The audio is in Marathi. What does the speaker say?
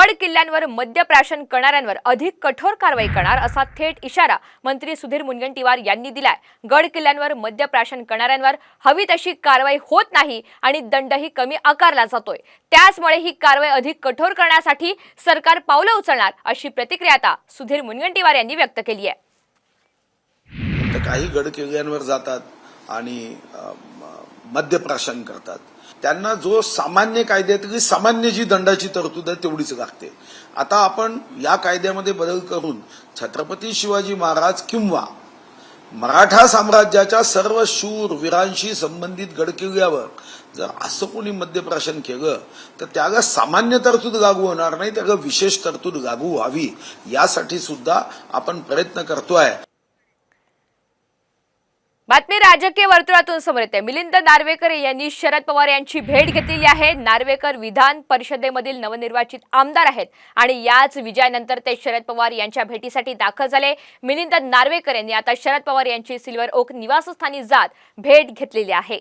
गड किल्ल्यांवर मद्यप्राशन करणाऱ्यांवर अधिक कठोर कारवाई करणार असा थेट इशारा मंत्री सुधीर मुनगंटीवार यांनी दिलाय. गड किल्ल्यांवर मद्यप्राशन करणाऱ्यांवर हवी तशी कारवाई होत नाही आणि दंडही कमी आकारला जातोय. त्याचमुळे ही कारवाई अधिक कठोर करण्यासाठी सरकार पावलं उचलणार अशी प्रतिक्रिया आता सुधीर मुनगंटीवार यांनी व्यक्त केली आहे. काही गड किल्ल्यांवर जातात आणि मद्यप्राशन करतात. त्यांना जो सामान्य कायद्यातली सामान्य जी दंडाची तरतूद आहे तेवढीच लागते. आता आपण या कायद्यामध्ये बदल करून छत्रपती शिवाजी महाराज किंवा मराठा साम्राज्याच्या सर्व शूर वीरांशी संबंधित गडकिल्ल्यावर जर असं कोणी मद्यप्राशन केलं तर त्याला सामान्य तरतूद लागू होणार नाही त्याला विशेष तरतूद लागू व्हावी यासाठी सुद्धा आपण प्रयत्न करतो आहे बातमी राजकीय वर्तुळातून समोर येते. मिलिंद नार्वेकर यांनी शरद पवार यांची भेट घेतलेली आहे. नार्वेकर विधान परिषदेमधील नवनिर्वाचित आमदार आहेत आणि याच विजयानंतर ते शरद पवार यांच्या भेटीसाठी दाखल झाले. मिलिंद नार्वेकर यांनी आता शरद पवार यांची सिल्वर ओक निवासस्थानी जात भेट घेतलेली आहे.